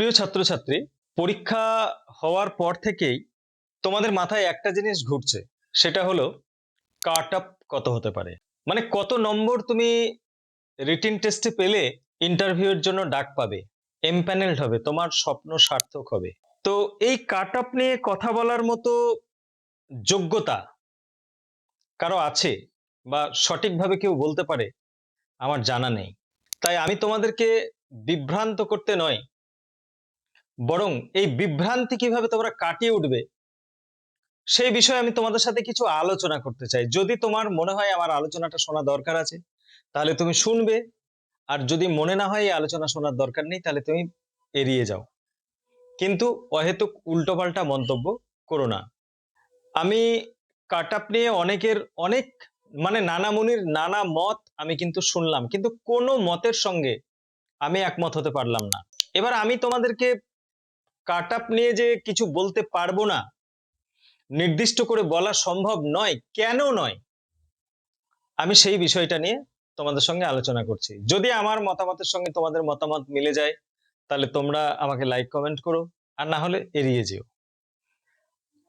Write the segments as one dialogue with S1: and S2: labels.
S1: প্রিয় ছাত্রছাত্রী, পরীক্ষা হওয়ার পর থেকেই তোমাদের মাথায় একটা জিনিস ঘুরছে, সেটা হলো কাট আপ কত হতে পারে? মানে কত নম্বর তুমি রিটিন টেস্টে পেলে ইন্টারভিউয়ের জন্য ডাক পাবে, এমপ্যানেলড হবে, তোমার স্বপ্ন সার্থক হবে। তো এই কাট আপ নিয়ে কথা বলার মতো যোগ্যতা কারও আছে বা সঠিকভাবে কেউ বলতে পারে, আমার জানা নেই। তাই আমি তোমাদেরকে বিভ্রান্ত করতে নয় বরং এই বিভ্রান্তি কীভাবে তোমরা কাটিয়ে উঠবে, সেই বিষয়ে আমি তোমাদের সাথে কিছু আলোচনা করতে চাই। যদি তোমার মনে হয় আমার আলোচনাটা শোনা দরকার আছে, তাহলে তুমি শুনবে। আর যদি মনে না হয় এই আলোচনা শোনার দরকার নেই, তাহলে তুমি এড়িয়ে যাও। কিন্তু অহেতুক উল্টোপাল্টা মন্তব্য করো না। আমি কাট আপ নিয়ে অনেকের অনেক মানে নানা মুনির নানা মত আমি কিন্তু শুনলাম। কিন্তু কোনো মতের সঙ্গে আমি একমত হতে পারলাম না। এবার আমি তোমাদেরকে কাট নিয়ে যে কিছু বলতে পারব না, নির্দিষ্ট করে বলা সম্ভব নয়, কেন নয়? আমি সেই বিষয়টা নিয়ে তোমাদের সঙ্গে আলোচনা করছি। যদি আমার মতামতের সঙ্গে তোমাদের মতামত মিলে যায়, তাহলে তোমরা আমাকে লাইক, কমেন্ট করো, আর না হলে এড়িয়ে যেও।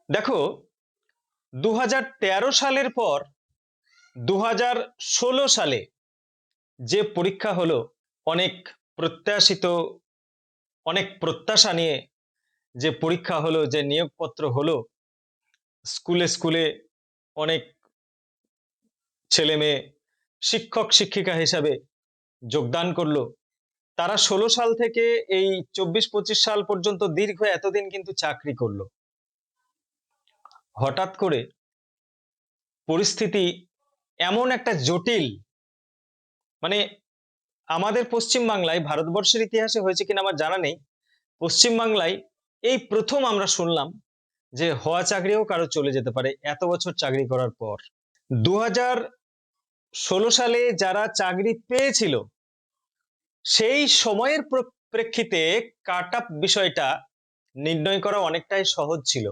S1: দেখো দু হাজার তেরো সালের পর দু হাজার ষোলো সালে যে পরীক্ষা হলো, অনেক প্রত্যাশিত, অনেক প্রত্যাশা নিয়ে যে পরীক্ষা হলো, যে নিয়োগপত্র হলো, স্কুলে স্কুলে অনেক ছেলে মেয়ে শিক্ষক শিক্ষিকা হিসাবে যোগদান করল। তারা ষোলো সাল থেকে এই চব্বিশ পঁচিশ সাল পর্যন্ত দীর্ঘ এতদিন কিন্তু চাকরি করল। হঠাৎ করে পরিস্থিতি এমন একটা জটিল মানে আমাদের পশ্চিম বাংলায় ভারতবর্ষের ইতিহাসে হয়েছে কিনা আমার জানা নেই পশ্চিম বাংলায় এই প্রথম আমরা শুনলাম যে হওয়া চাকরিও কারও চলে যেতে পারে এত বছর চাকরি করার পর। দু সালে যারা চাকরি পেয়েছিল, সেই সময়ের প্রেক্ষিতে কাট বিষয়টা নির্ণয় করা অনেকটাই সহজ ছিল।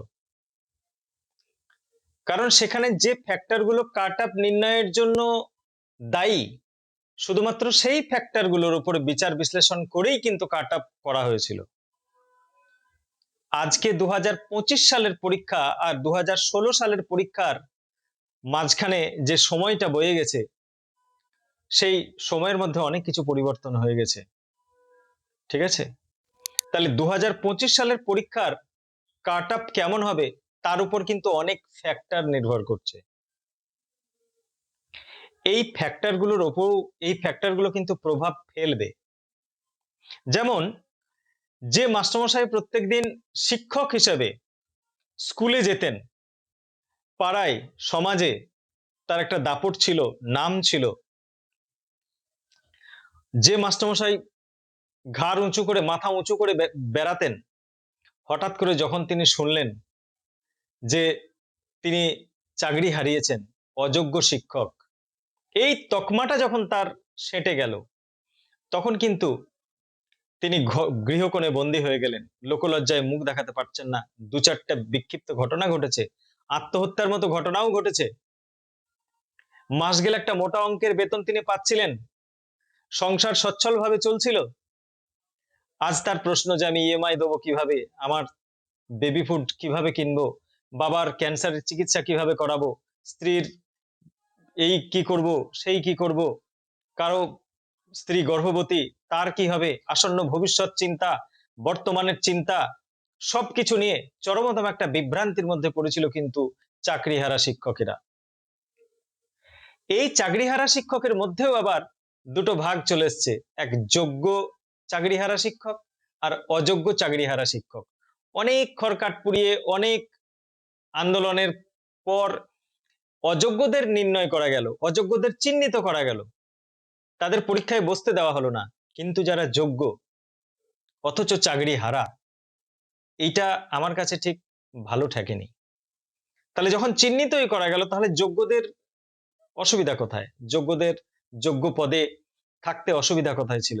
S1: কারণ সেখানে যে ফ্যাক্টরগুলো কাট আপ নির্ণয়ের জন্য দায়ী, শুধুমাত্র সেই ফ্যাক্টরগুলোর উপরে বিচার বিশ্লেষণ করেই কিন্তু কাট আপ করা হয়েছিল। আজকে দু হাজার পঁচিশ সালের পরীক্ষা আর দু হাজার ষোলো সালের পরীক্ষার মাঝখানে যে সময়টা বয়ে গেছে, সেই সময়ের মধ্যে অনেক কিছু পরিবর্তন হয়ে গেছে। ঠিক আছে? তাহলে দু হাজার পঁচিশ সালের পরীক্ষার কাট আপ কেমন হবে, তার উপর কিন্তু অনেক ফ্যাক্টর নির্ভর করছে। এই ফ্যাক্টরগুলোর ওপর এই ফ্যাক্টরগুলো কিন্তু প্রভাব ফেলবে। যেমন যে মাস্টারমশাই প্রত্যেকদিন শিক্ষক হিসেবে স্কুলে যেতেন, পাড়ায়, সমাজে তার একটা দাপট ছিল, নাম ছিল। যে মাস্টারমশাই ঘাড় উঁচু করে, মাথা উঁচু করে বেড়াতেন, হঠাৎ করে যখন তিনি শুনলেন যে তিনি চাকরি হারিয়েছেন, অযোগ্য শিক্ষক, এই তকমাটা যখন তার সেটে গেল, তখন কিন্তু তিনি গৃহকোণে বন্দী হয়ে গেলেন। লোকলজ্জায় মুখ দেখাতে পারছেন না। দু চারটা বিক্ষিপ্ত ঘটনা ঘটেছে। আত্মহত্যার মতো ঘটনাও ঘটেছে। মাস গেলে একটা মোটা অঙ্কের বেতন তিনি পাচ্ছিলেন। সংসার সচ্ছলভাবে চলছিল। আজ তার প্রশ্ন যে আমি ইএমআই দেবো কীভাবে? আমার বেবি ফুড কীভাবে কিনবো? বাবার ক্যান্সারের চিকিৎসা কীভাবে করাবো? স্ত্রীর এই কি করব? সেই কি করব? কারও স্ত্রী গর্ভবতী তার কি হবে? আসন্ন ভবিষ্যৎ চিন্তা, বর্তমানের চিন্তা, সবকিছু নিয়ে চরমতম একটা বিভ্রান্তির মধ্যে পড়েছিল কিন্তু চাকরিহারা শিক্ষকেরা। এই চাকরিহারা শিক্ষকের মধ্যেও আবার দুটো ভাগ চলে এসছে, এক যোগ্য চাকরিহারা শিক্ষক আর অযোগ্য চাকরিহারা শিক্ষক। অনেক খরকাট পুড়িয়ে, অনেক আন্দোলনের পর অযোগ্যদের নির্ণয় করা গেল, অযোগ্যদের চিহ্নিত করা গেল। তাদের পরীক্ষায় বসতে দেওয়া হলো না। কিন্তু যারা যোগ্য, অথচ চাকরি হারা, এইটা আমার কাছে ঠিক ভালো ঠেকেনি। তাহলে যখন চিহ্নিতই করা গেল, তাহলে যোগ্যদের অসুবিধা কোথায়? যোগ্যদের যোগ্য পদে থাকতে অসুবিধা কোথায় ছিল?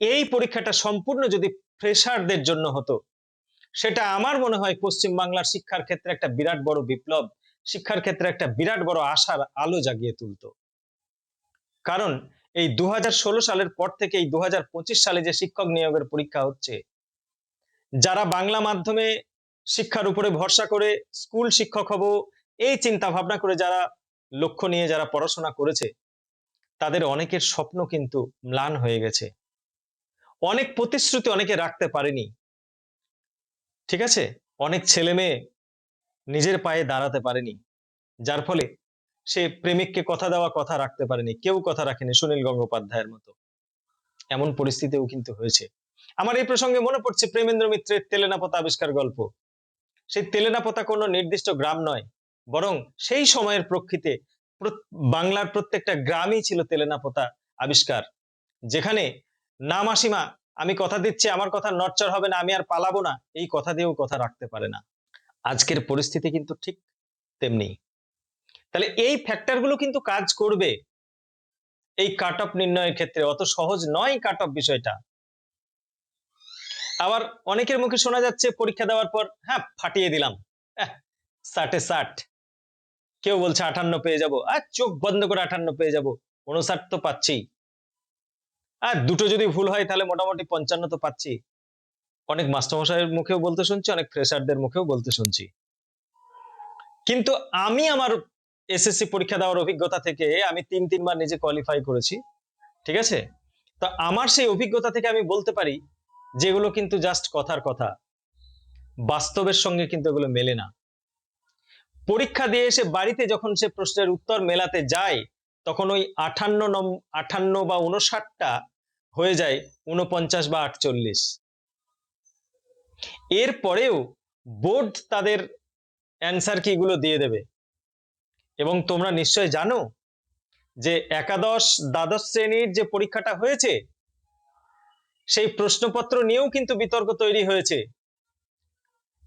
S1: এই পরীক্ষাটা সম্পূর্ণ যদি ফ্রেশারদের জন্য হতো, সেটা আমার মনে হয় পশ্চিম বাংলার শিক্ষার ক্ষেত্রে একটা বিরাট বড় বিপ্লব, শিক্ষার ক্ষেত্রে একটা বিরাট বড় আশার আলো জাগিয়ে তুলতো। কারণ এই দু হাজার ষোলো সালের পর থেকে এই দু হাজার পঁচিশ সালে যে শিক্ষক নিয়োগের পরীক্ষা হচ্ছে, যারা বাংলা মাধ্যমে শিক্ষার উপরে ভরসা করে স্কুল শিক্ষক হব, এই চিন্তা ভাবনা করে যারা লক্ষ্য নিয়ে যারা পড়াশোনা করেছে, তাদের অনেকের স্বপ্ন কিন্তু ম্লান হয়ে গেছে। অনেক প্রতিশ্রুতি অনেকে রাখতে পারেনি। ঠিক আছে? অনেক ছেলে মেয়ে নিজের পায়ে দাঁড়াতে পারেনি। যার ফলে সে প্রেমিককে কথা দেওয়া, কথা রাখতে পারেনি, কেউ কথা রাখেনি সুনীল গঙ্গোপাধ্যায়ের মতো। এমন পরিস্থিতিও কিন্তু হয়েছে। আমার এই প্রসঙ্গে মনে পড়ছে প্রেমেন্দ্র মিত্রের তেলেনাপতা আবিষ্কার গল্প। সেই তেলেনাপতা কোনো নির্দিষ্ট গ্রাম নয়, বরং সেই সময়ের প্রকৃতিতে প্রত- বাংলার প্রত্যেকটা গ্রামই ছিল তেলেনাপতা আবিষ্কার। যেখানে, না মাসিমা, আমি কথা দিচ্ছি, আমার কথা নচ্চর হবে না, আমি আর পালাবো না, এই কথা দিয়েও কথা রাখতে পারে না। আজকের পরিস্থিতি কিন্তু ঠিক তেমনি। তাহলে এই ফ্যাক্টরগুলো কিন্তু কাজ করবে। এই কাট অফ নির্ণয়ের ক্ষেত্রে, অত সহজ নয় কাট অফ বিষয়টা। আবার অনেকের মুখে শোনা যাচ্ছে, পরীক্ষা দেওয়ার পর হ্যাঁ ফাটিয়ে দিলাম। ষাটে ষাট। কেউ বলছে আটান্ন পেয়ে যাব। আর চোখ বন্ধ করে আটান্ন পেয়ে যাব। উনষাট তো পাচ্ছি। আর দুটো যদি ভুল হয়, তাহলে মোটামুটি পঞ্চান্ন তো পাচ্ছি। অনেক মাস্টারমশাইয়ের মুখেও বলতে শুনছি, অনেক ফ্রেশারদের মুখেও বলতে শুনছি। কিন্তু আমি আমার এসএসসি পরীক্ষা দেওয়ার অভিজ্ঞতা থেকে আমি তিন, তিনবার নিজে কোয়ালিফাই করেছি, ঠিক আছে? তো আমার সেই অভিজ্ঞতা থেকে আমি বলতে পারি, যেগুলো কিন্তু জাস্ট কথার কথা। বাস্তবের সঙ্গে কিন্তু এগুলো মেলে না। পরীক্ষা দিয়ে এসে বাড়িতে যখন সে প্রশ্নের উত্তর মেলাতে যায়, তখন ওই আঠান্ন নম, আঠান্ন বা উনষাটটা হয়ে যায় উনপঞ্চাশ বা আটচল্লিশ। এর পরেও বোর্ড তাদের অ্যান্সার কিগুলো দিয়ে দেবে। এবং তোমরা নিশ্চয় জানো যে একাদশ দ্বাদশ শ্রেণির যে পরীক্ষাটা হয়েছে, সেই প্রশ্নপত্র নিয়েও কিন্তু বিতর্ক তৈরি হয়েছে।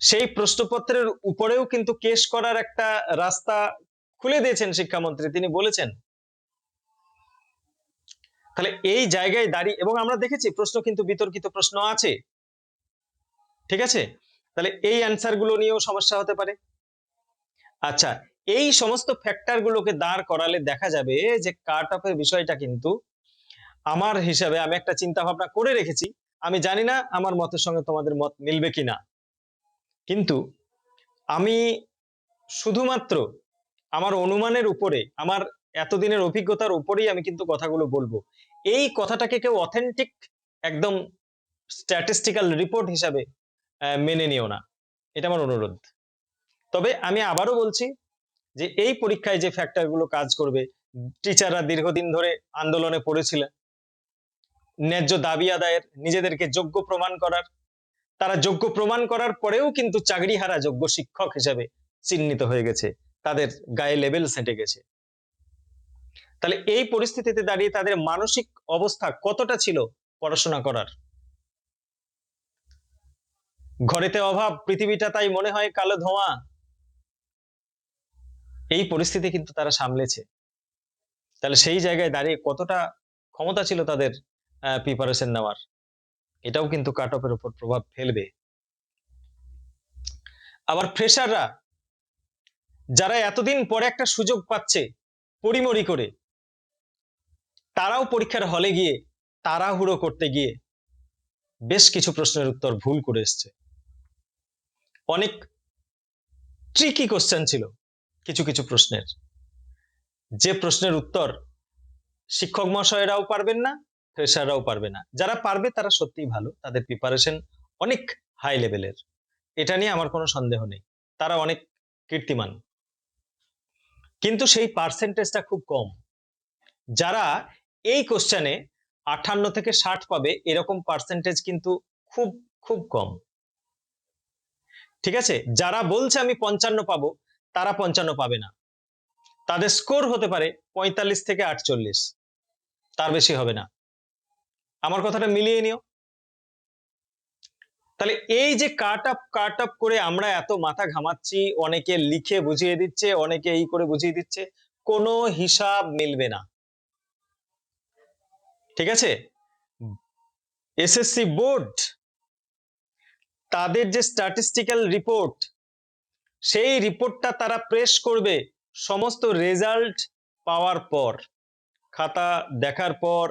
S1: সেই প্রশ্নপত্রের উপরেও কিন্তু কেস করার একটা রাস্তা খুলে দিয়েছেন শিক্ষামন্ত্রী, তিনি বলেছেন। তাহলে এই জায়গায় দাঁড়িয়ে এবং আমরা দেখেছি প্রশ্ন কিন্তু বিতর্কিত প্রশ্ন আছে। ঠিক আছে? তাহলে এই অ্যান্সারগুলো নিয়েও সমস্যা হতে পারে। আচ্ছা এই সমস্ত ফ্যাক্টর গুলোকে দাঁড় করালে দেখা যাবে যে কাট অফের বিষয়টা কিন্তু আমার হিসাবে আমি একটা চিন্তা ভাবনা করে রেখেছি। আমি জানি না আমার মতের সঙ্গে তোমাদের মত মিলবে কিনা। কিন্তু আমি শুধুমাত্র আমার অনুমানের উপরে, আমার এতদিনের অভিজ্ঞতার উপরেই আমি কিন্তু কথাগুলো বলব। এই কথাটাকে কেউ অথেন্টিক একদম স্ট্যাটিস্টিক্যাল রিপোর্ট হিসাবে মেনে নিও না। এটা আমার অনুরোধ। তবে আমি আবারও বলছি যে এই পরীক্ষায় যে ফ্যাক্টরগুলো কাজ করবে টিচাররা দীর্ঘদিন ধরে আন্দোলনে পড়েছিলেন। ন্যায্য দাবি আদায়ের, নিজেদেরকে যোগ্য প্রমাণ করার, তারা যোগ্য প্রমাণ করার পরেও কিন্তু চাকরি হারা যোগ্য শিক্ষক হিসেবে চিহ্নিত হয়ে গেছে, তাদের গায়ে লেভেল সেটে গেছে। তাহলে এই পরিস্থিতিতে দাঁড়িয়ে তাদের মানসিক অবস্থা কতটা ছিল পড়াশোনা করার? ঘরেতে অভাব, পৃথিবীটা তাই মনে হয় কালো ধোঁয়া। এই পরিস্থিতি কিন্তু তারা সামলেছে। তাহলে সেই জায়গায় দাঁড়িয়ে কতটা ক্ষমতা ছিল তাদের প্রিপারেশন নেওয়ার? এটাও কিন্তু কাট অফের উপর প্রভাব ফেলবে। আবার ফ্রেশাররা যারা এতদিন পরে একটা সুযোগ পাচ্ছে পরিমরি করে, তারাও পরীক্ষার হলে গিয়ে, তাড়াহুড়ো করতে গিয়ে বেশ কিছু প্রশ্নের উত্তর ভুল করে এসছে। অনেক ট্রিকি কোশ্চেন ছিল। কিছু কিছু প্রশ্নের। যে প্রশ্নের উত্তর শিক্ষক মহাশয়েরাও পারবেন না ফ্রেশাররাও পারবে না। যারা পারবে তারা সত্যিই ভালো, তাদের প্রিপারেশন অনেক হাই লেভেলের এটা নিয়ে আমার কোনো সন্দেহ নেই, তারা অনেক কীর্তিমান। কিন্তু সেই পার্সেন্টেজটা খুব কম। যারা এই কোশ্চেনে আটান্ন থেকে ষাট পাবে, এরকম পার্সেন্টেজ কিন্তু খুব খুব কম। ঠিক আছে? যারা বলছে আমি পঞ্চান্ন পাবো তারা পঞ্চান্ন পাবে না। তাদের স্কোর হতে পারে পঁয়তাল্লিশ থেকে আটচল্লিশ। তার বেশি হবে না। আমার কথাটা মিলিয়ে নিও। তাহলে এই যে কাট আপ কাট আপ করে আমরা এত মাথা ঘামাচ্ছি, অনেকে লিখে বুঝিয়ে দিচ্ছে, অনেকে এই করে বুঝিয়ে দিচ্ছে, কোনো হিসাব মিলবে না। ঠিক আছে? এসএসসি বোর্ড তাদের যে স্ট্যাটিস্টিক্যাল রিপোর্ট সেই রিপোর্টটা তারা প্রেস করবে সমস্ত রেজাল্ট পাওয়ার পর। খাতা দেখার পর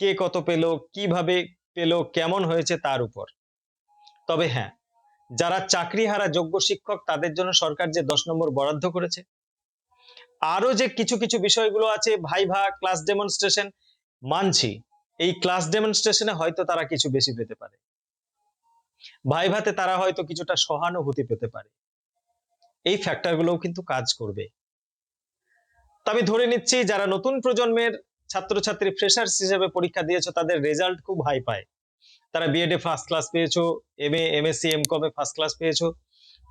S1: কে কত পেল, কীভাবে পেল, কেমন হয়েছে তার উপর। তবে হ্যাঁ যারা চাকরি হারা যোগ্য শিক্ষক তাদের জন্য সরকার যে দশ নম্বর বরাদ্দ করেছে আরও যে কিছু কিছু বিষয়গুলো আছে ভাইভা ক্লাস ডেমনস্ট্রেশন মানছি, এই ক্লাস ডেমনস্ট্রেশনে হয়তো তারা কিছু বেশি পেতে পারে। ভাইভাতে তারা হয়তো কিছুটা সহানুভূতি পেতে পারে। এই ফ্যাক্টরগুলোও কিন্তু কাজ করবে। তো আমি ধরে নিচ্ছি, যারা নতুন প্রজন্মের ছাত্রছাত্রী ফ্রেশার্স হিসেবে পরীক্ষা দিয়েছ, তাদের রেজাল্ট খুব হাই পায়। তারা বিএড এ ফার্স্ট ক্লাস পেয়েছ M A M Sc M Com first class পেয়েছ।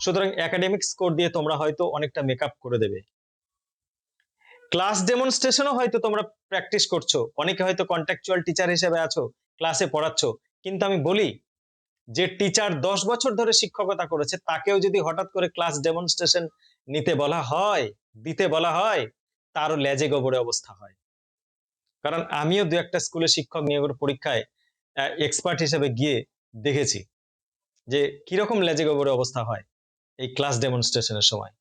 S1: সুতরাং একাডেমিক স্কোর দিয়ে তোমরা হয়তো অনেকটা মেকআপ করে দেবে। ক্লাস ডেমনস্ট্রেশনও হয়তো তোমরা প্র্যাকটিস করছ। অনেকে হয়তো কন্ট্রাকচুয়াল টিচার হিসেবে আছো ক্লাসে পড়াচ্ছ। কিন্তু আমি বলি যে টিচার দশ বছর ধরে শিক্ষকতা করেছে, তাকেও যদি হঠাৎ করে ক্লাস ডেমনস্ট্রেশন নিতে বলা হয়, দিতে বলা হয়, তারও লেজে গোবরে অবস্থা হয়। কারণ আমিও দু একটা স্কুলে শিক্ষক নিয়োগের পরীক্ষায় এক্সপার্ট হিসেবে গিয়ে দেখেছি যে কীরকম লেজে গোবরে অবস্থা হয় এই ক্লাস ডেমনস্ট্রেশনের সময়।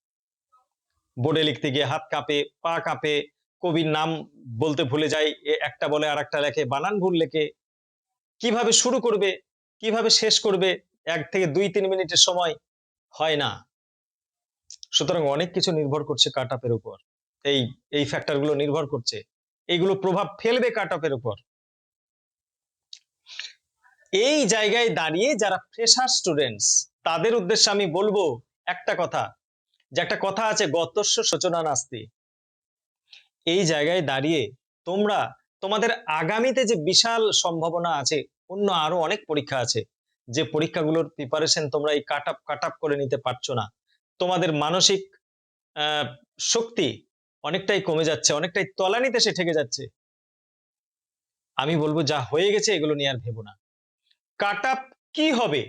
S1: বোর্ডে লিখতে গিয়ে হাত কাঁপে, পা কাঁপে, কবির নাম বলতে ভুলে যায় একটা বলে আর একটা লেখে, বানান ভুল লেখে, কীভাবে শুরু করবে কীভাবে শেষ করবে? এক থেকে দুই, তিন মিনিটের সময় হয় না। সুতরাং অনেক কিছু নির্ভর করছে কাট আপের উপর। এই এই ফ্যাক্টরগুলো নির্ভর করছে। এইগুলো প্রভাব ফেলবে কাট আপের উপর। এই জায়গায় দাঁড়িয়ে যারা ফ্রেশার স্টুডেন্টস তাদের উদ্দেশ্যে আমি বলব একটা কথা, যে একটা কথা আছে গতস্য সূচনা নাস্তি। এই জায়গায় দাঁড়িয়ে তোমরা, তোমাদের আগামীতে যে বিশাল সম্ভাবনা আছে অন্য আরও অনেক পরীক্ষা আছে। যে পরীক্ষাগুলোর প্রিপারেশন তোমরা এই কাট আপ কাট আপ করে নিতে পারছ না। তোমাদের মানসিক শক্তি অনেকটাই কমে যাচ্ছে, অনেকটাই তলানিতে সে ঠেকে যাচ্ছে। আমি বলব যা হয়ে গেছে এগুলো নিয়ে আর ভেবো না। কাট আপ কি হবে?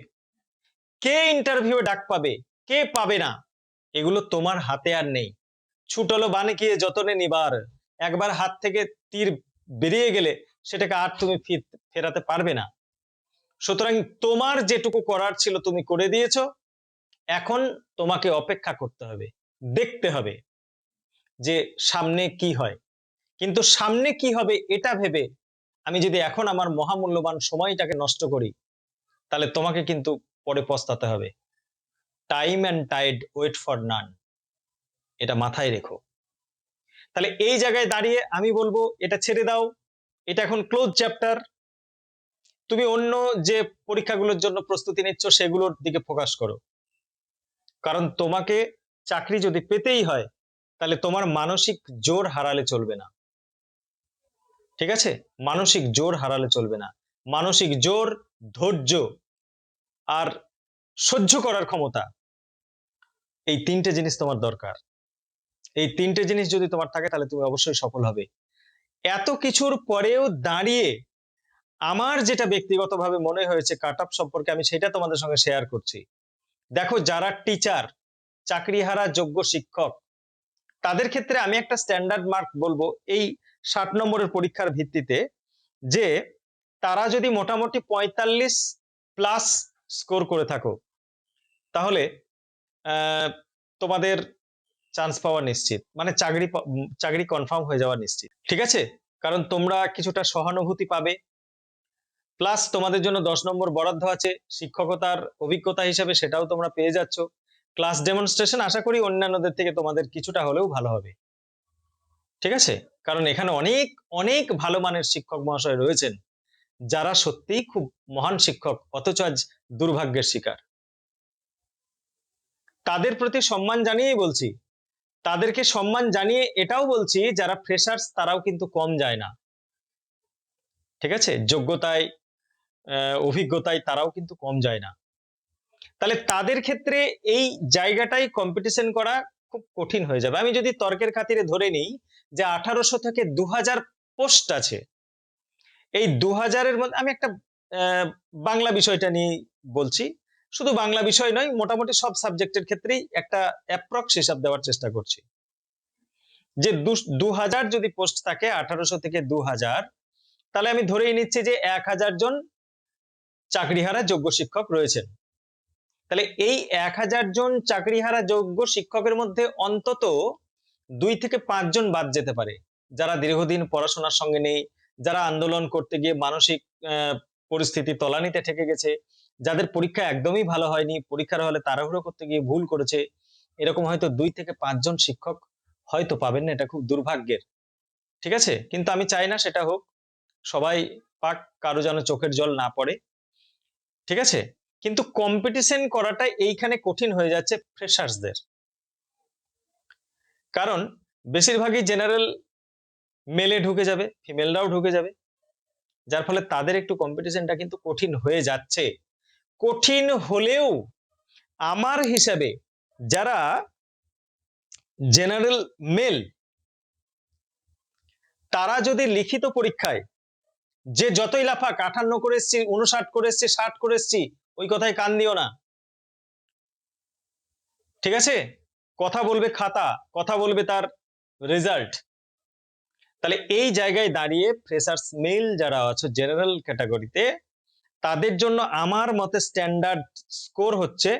S1: কে ইন্টারভিউ ডাক পাবে? কে পাবে না? এগুলো তোমার হাতে আর নেই। ছুটলো বানে গিয়ে যতনে নিবার, একবার হাত থেকে তীর বেরিয়ে গেলে সেটাকে আর তুমি ফির- ফেরাতে পারবে না। সুতরাং তোমার যেটুকু করার ছিল তুমি করে দিয়েছ। এখন তোমাকে অপেক্ষা করতে হবে, দেখতে হবে যে সামনে কি হয়। কিন্তু সামনে কি হবে এটা ভেবে আমি যদি এখন আমার মহামূল্যবান সময়টাকে নষ্ট করি, তাহলে তোমাকে কিন্তু পরে পস্তাতে হবে। Time and tide wait for none এটা মাথায় রেখো। তাহলে এই জায়গায় দাঁড়িয়ে আমি বলব, এটা ছেড়ে দাও। এটা এখন ক্লোজ চ্যাপ্টার তুমি অন্য যে পরীক্ষাগুলোর জন্য প্রস্তুতি নিচ্ছ, সেগুলোর দিকে ফোকাস করো। কারণ তোমাকে চাকরি যদি পেতেই হয়, তাহলে তোমার মানসিক জোর হারালে চলবে না। ঠিক আছে? মানসিক জোর হারালে চলবে না। মানসিক জোর, ধৈর্য আর সহ্য করার ক্ষমতা, এই তিনটে জিনিস তোমার দরকার। এই তিনটে জিনিস যদি তোমার থাকে, তাহলে তুমি অবশ্যই সফল হবে। এত কিছুর পরেও দাঁড়িয়ে আমার যেটা ব্যক্তিগতভাবে মনে হয়েছে কাট আপ সম্পর্কে আমি সেটা তোমাদের সঙ্গে শেয়ার করছি। দেখো, যারা টিচার চাকরিহারা, যোগ্য শিক্ষক, তাদের ক্ষেত্রে আমি একটা স্ট্যান্ডার্ড মার্ক বলব এই ষাট নম্বরের পরীক্ষার ভিত্তিতে যে তারা যদি মোটামুটি পঁয়তাল্লিশ প্লাস স্কোর করে থাকো, তাহলে তোমাদের চান্স পাওয়া নিশ্চিত। মানে চাকরি চাকরি কনফার্ম হয়ে যাওয়া নিশ্চিত। ঠিক আছে? কারণ তোমরা কিছুটা সহানুভূতি পাবে। প্লাস তোমাদের জন্য দশ নম্বর বরাদ্দ আছে। শিক্ষকতার অভিজ্ঞতা হিসেবে সেটাও তোমরা পেয়ে যাচ্ছ। ক্লাস ডেমনস্ট্রেশন আশা করি অন্যান্যদের থেকে তোমাদের কিছুটা হলেও ভালো হবে। ঠিক আছে? কারণ এখানে অনেক অনেক ভালো মানের শিক্ষক মহাশয় রয়েছেন। যারা সত্যিই খুব মহান শিক্ষক, অথচ আজ দুর্ভাগ্যের শিকার। তাদের প্রতি সম্মান জানিয়েই বলছি তাদেরকে সম্মান জানিয়ে এটাও বলছি, যারা ফ্রেশার্স তারাও কিন্তু কম যায় না। ঠিক আছে? যোগ্যতায় অভিজ্ঞতায় তারাও কিন্তু কম যায় না। তাহলে তাদের ক্ষেত্রে এই জায়গাটাই কম্পিটিশন করা খুব কঠিন হয়ে যাবে। আমি যদি তর্কের খাতিরে ধরে নিই যে আঠারোশো থেকে দু হাজার পোস্ট আছে। এই দু হাজারের মধ্যে, আমি একটা বাংলা বিষয়টা নিয়ে বলছি। শুধু বাংলা বিষয় নয়, মোটামুটি সব সাবজেক্টের ক্ষেত্রেই একটা অ্যাপ্রক্স হিসাব দেওয়ার চেষ্টা করছি। যে দু হাজার যদি পোস্ট থাকে, আঠারোশো থেকে দু হাজার তাহলে আমি ধরেই নিচ্ছি যে এক হাজার জন চাকরিহারা যোগ্য শিক্ষক রয়েছেন। তাহলে এই এক হাজার জন চাকরিহারা যোগ্য শিক্ষকের মধ্যে অন্তত দুই থেকে পাঁচজন বাদ যেতে পারে। যারা দীর্ঘদিন পড়াশোনার সঙ্গে নেই, যারা আন্দোলন করতে গিয়ে মানসিক পরিস্থিতি তলানিতে ঠেকে গেছে যাদের পরীক্ষা একদমই ভালো হয়নি পরীক্ষার হলে তাড়াহুড়ো করতে গিয়ে ভুল করেছে, এরকম হয়তো দুই থেকে পাঁচজন শিক্ষক হয়তো পাবেন না, এটা খুব দুর্ভাগ্যের। ঠিক আছে? কিন্তু আমি চাই না সেটা হোক, সবাই পাক, কারও যেন চোখের জল না পড়ে। ঠিক আছে? কিন্তু কম্পিটিশন করাটা এইখানে কঠিন হয়ে যাচ্ছে ফ্রেশার্সদের কারণ বেশিরভাগই জেনারেল মেলে ঢুকে যাবে ফিমেলরাও ঢুকে যাবে। যার ফলে তাদের একটু কম্পিটিশনটা কিন্তু কঠিন হয়ে যাচ্ছে। কঠিন হলেও আমার হিসাবে যারা জেনারেল মেল, তারা যদি লিখিত পরীক্ষায় যে যতই লাফাক, আঠান্ন করে এসছি উনষাট করে এসছি, ষাট করে এসছি, ওই কথায় কান দিও না। ঠিক আছে? কথা বলবে খাতা, কথা বলবে তার রেজাল্ট তাহলে এই জায়গায় দাঁড়িয়ে ফ্রেশার্স মেল যারা আছে জেনারেল ক্যাটাগরিতে তাদের জন্য আমার মতে স্ট্যান্ডার্ড স্কোর হচ্ছে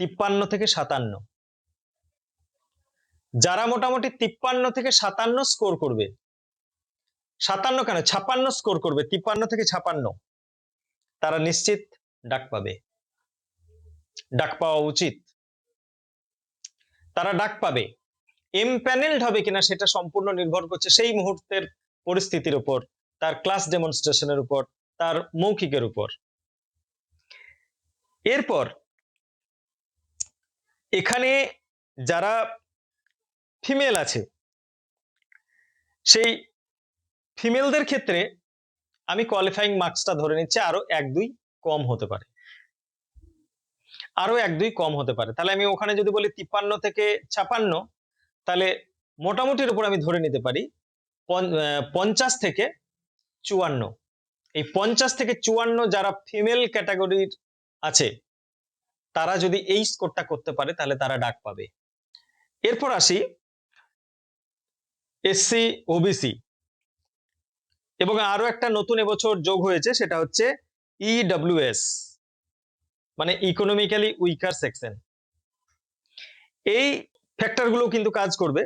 S1: তিপ্পান্ন থেকে সাতান্ন। যারা মোটামুটি তিপ্পান্ন থেকে সাতান্ন স্কোর করবে, সাতান্ন কেন? ছাপান্ন স্কোর করবে, তিপ্পান্ন থেকে ছাপান্ন তারা নিশ্চিত ডাক পাবে। ডাক পাওয়া উচিত। তারা ডাক পাবে। এম প্যানেলড হবে কিনা সেটা সম্পূর্ণ নির্ভর করছে সেই মুহূর্তের পরিস্থিতির উপর, তার ক্লাস ডেমনস্ট্রেশনের উপর। তার মৌখিকের উপর। এরপর এখানে যারা ফিমেল আছে, সেই ফিমেলদের ক্ষেত্রে আমি কোয়ালিফাইং মার্কসটা ধরে নিচ্ছি, আরও এক দুই কম হতে পারে। আরও এক দুই কম হতে পারে। তাহলে আমি ওখানে যদি বলি তিপ্পান্ন থেকে ছাপান্ন, তাহলে মোটামুটির উপর আমি ধরে নিতে পারি পঞ্চাশ থেকে চুয়ান্ন। এই পঞ্চাশ থেকে চুয়ান্ন যারা ফিমেল ক্যাটাগরির আছে, তারা যদি এই স্কোরটা করতে পারে, তাহলে তারা ডাক পাবে। এরপর আসি এসসি ওবিসি এবং আরও একটা নতুন এবছর যোগ হয়েছে, সেটা হচ্ছে ইডব্লিউএস মানে ইকোনমিক্যালি উইকার সেকশন এই ফ্যাক্টরগুলো কিন্তু কাজ করবে।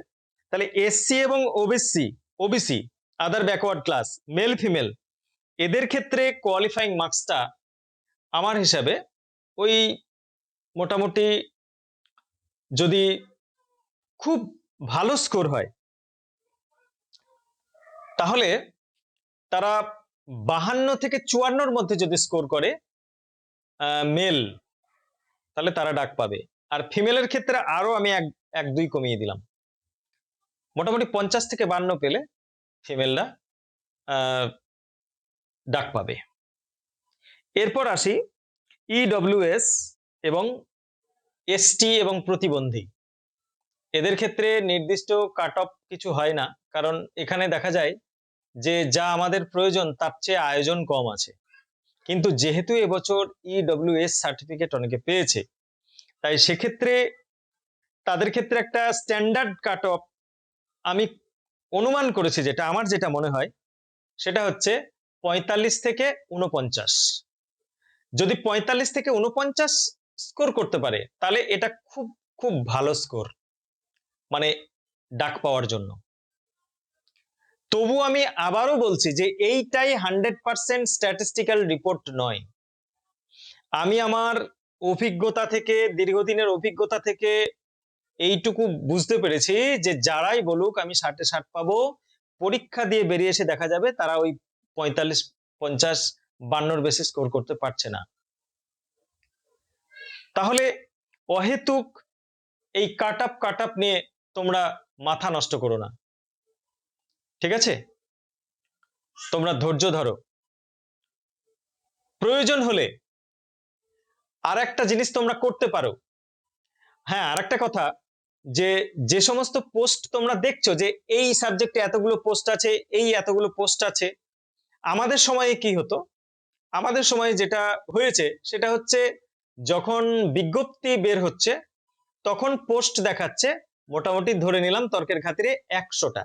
S1: তাহলে এসসি এবং OBC OBC other backward class male female এদের ক্ষেত্রে কোয়ালিফাইং মার্কসটা আমার হিসাবে ওই মোটামুটি যদি খুব ভালো স্কোর হয়, তাহলে তারা বাহান্ন থেকে চুয়ান্নর মধ্যে যদি স্কোর করে মেল তাহলে তারা ডাক পাবে। আর ফিমেলের ক্ষেত্রে আরও আমি এক এক, দুই কমিয়ে দিলাম। মোটামুটি পঞ্চাশ থেকে বান্ন পেলে ফিমেলরা ডাক পাবে। এরপর আসি ইডব্লিউএস এবং এসটি এবং প্রতিবন্ধী। এদের ক্ষেত্রে নির্দিষ্ট কাট অফ কিছু হয় না, কারণ এখানে দেখা যায় যে যা আমাদের প্রয়োজন তার চেয়ে আয়োজন কম আছে। কিন্তু যেহেতু এবছর ইডব্লিউএস সার্টিফিকেট অনেকে পেয়েছে, তাই সেক্ষেত্রে তাদের ক্ষেত্রে একটা স্ট্যান্ডার্ড কাট অফ আমি অনুমান করেছি, যেটা আমার যেটা মনে হয়, সেটা হচ্ছে পঁয়তাল্লিশ থেকে উনপঞ্চাশ যদি পঁয়তাল্লিশ থেকে উনপঞ্চাশ স্কোর করতে পারে, তাহলে এটা খুব খুব ভালো স্কোর মানে ডাক পাওয়ার জন্য। তবু আমি আবারও বলছি যে এইটাই হান্ড্রেড পার্সেন্ট স্ট্যাটিস্টিক্যাল রিপোর্ট নয়। আমি আমার অভিজ্ঞতা থেকে, দীর্ঘদিনের অভিজ্ঞতা থেকে এইটুকু বুঝতে পেরেছি যে যারাই বলুক আমি ষাটে ষাট পাবো, পরীক্ষা দিয়ে বেরিয়ে এসে দেখা যাবে তারা ওই পঁয়তাল্লিশ, পঞ্চাশ, বান্নর বেশি স্কোর করতে পারছে না। তাহলে অহেতুক এই কাট আপ কাট আপ নিয়ে তোমরা মাথা নষ্ট করো না। ঠিক আছে? তোমরা ধৈর্য ধরো। প্রয়োজন হলে আর একটা জিনিস তোমরা করতে পারো। হ্যাঁ আর একটা কথা যে যে সমস্ত পোস্ট তোমরা দেখছ যে, এই সাবজেক্টে এতগুলো পোস্ট আছে, এই এতগুলো পোস্ট আছে আমাদের সময়ে কি হতো? আমাদের সময়ে যেটা হয়েছে সেটা হচ্ছে যখন বিজ্ঞপ্তি বের হচ্ছে, তখন পোস্ট দেখাচ্ছে, মোটামুটি ধরে নিলাম তর্কের খাতিরে একশোটা।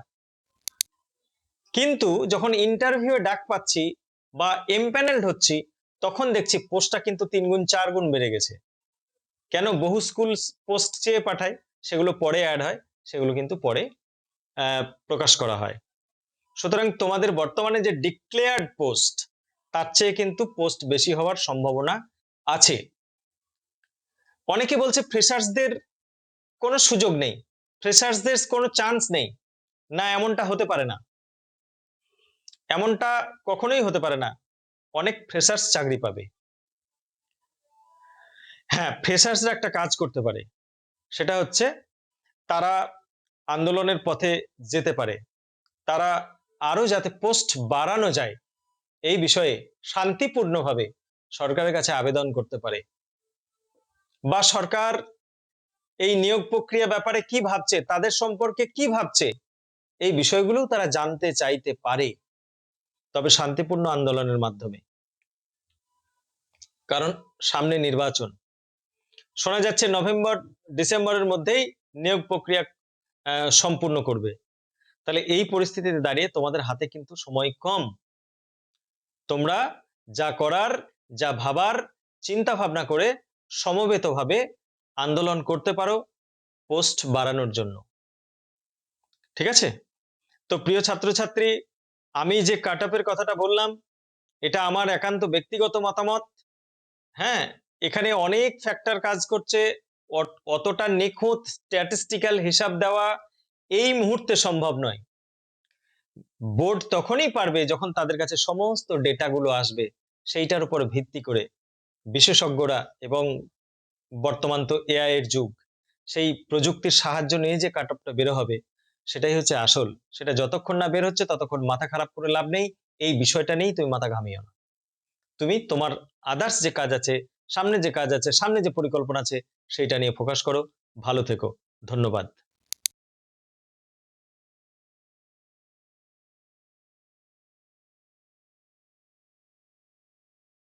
S1: কিন্তু যখন ইন্টারভিউ ডাক পাচ্ছি বা এমপ্যানেলড হচ্ছি, তখন দেখছি পোস্টটা কিন্তু তিন গুণ চার গুণ বেড়ে গেছে। কেন? বহু স্কুল পোস্ট চেয়ে পাঠায়, সেগুলো পরে অ্যাড হয়, সেগুলো কিন্তু পরে প্রকাশ করা হয়। সুতরাং তোমাদের বর্তমানে যে ডিক্লেয়ার্ড পোস্ট তার চেয়ে কিন্তু পোস্ট বেশি হওয়ার সম্ভাবনা আছে। অনেকে বলছে ফ্রেশার্সদের কোনো সুযোগ নেই ফ্রেশার্সদের কোনো চান্স নেই। না, এমনটা হতে পারে না। এমনটা কখনোই হতে পারে না। অনেক ফ্রেশার্স চাকরি পাবে। হ্যাঁ ফ্রেশার্সরা একটা কাজ করতে পারে। সেটা হচ্ছে তারা আন্দোলনের পথে যেতে পারে। তারা আরও যাতে পোস্ট বাড়ানো যায়, এই বিষয়ে শান্তিপূর্ণভাবে সরকারের কাছে আবেদন করতে পারে। বা সরকার এই নিয়োগ প্রক্রিয়া ব্যাপারে কি ভাবছে, তাদের সম্পর্কে কি ভাবছে, এই বিষয়গুলো তারা জানতে চাইতে পারে, তবে শান্তিপূর্ণ আন্দোলনের মাধ্যমে। কারণ সামনে নির্বাচন। শোনা যাচ্ছে নভেম্বর, ডিসেম্বরের মধ্যেই নিয়োগ প্রক্রিয়া সম্পূর্ণ করবে। তাহলে এই পরিস্থিতিতে দাঁড়িয়ে তোমাদের হাতে কিন্তু সময় কম। তোমরা যা করার, যা ভাবার চিন্তা ভাবনা করে সমবেতভাবে আন্দোলন করতে পারো পোস্ট বাড়ানোর জন্য। ঠিক আছে? তো প্রিয় ছাত্রছাত্রী, আমি যে কাট কথাটা বললাম, এটা আমার একান্ত ব্যক্তিগত মতামত। হ্যাঁ এখানে অনেক ফ্যাক্টর কাজ করছে। অত- অতটা নিখুঁত স্ট্যাটিস্টিক্যাল হিসাব দেওয়া এই মুহূর্তে সম্ভব নয়। বোর্ড তখনই পারবে যখন তাদের কাছে সমস্ত ডেটাগুলো আসবে, সেইটার উপর ভিত্তি করে। বিশেষজ্ঞরা এবং বর্তমান তো এআই এর যুগ, সেই প্রযুক্তির সাহায্য নিয়ে যে কাট অফটা বের হবে, সেটাই হচ্ছে আসল। সেটা যতক্ষণ না বের হচ্ছে, ততক্ষণ মাথা খারাপ করে লাভ নেই, এই বিষয়টা নিয়েই তুমি মাথা ঘামিও না। তুমি তোমার আদার্স যে কাজ আছে, সামনে যে কাজ আছে, সামনে যে পরিকল্পনা আছে, সেইটা নিয়ে ফোকাস করো। ভালো থেকো। ধন্যবাদ।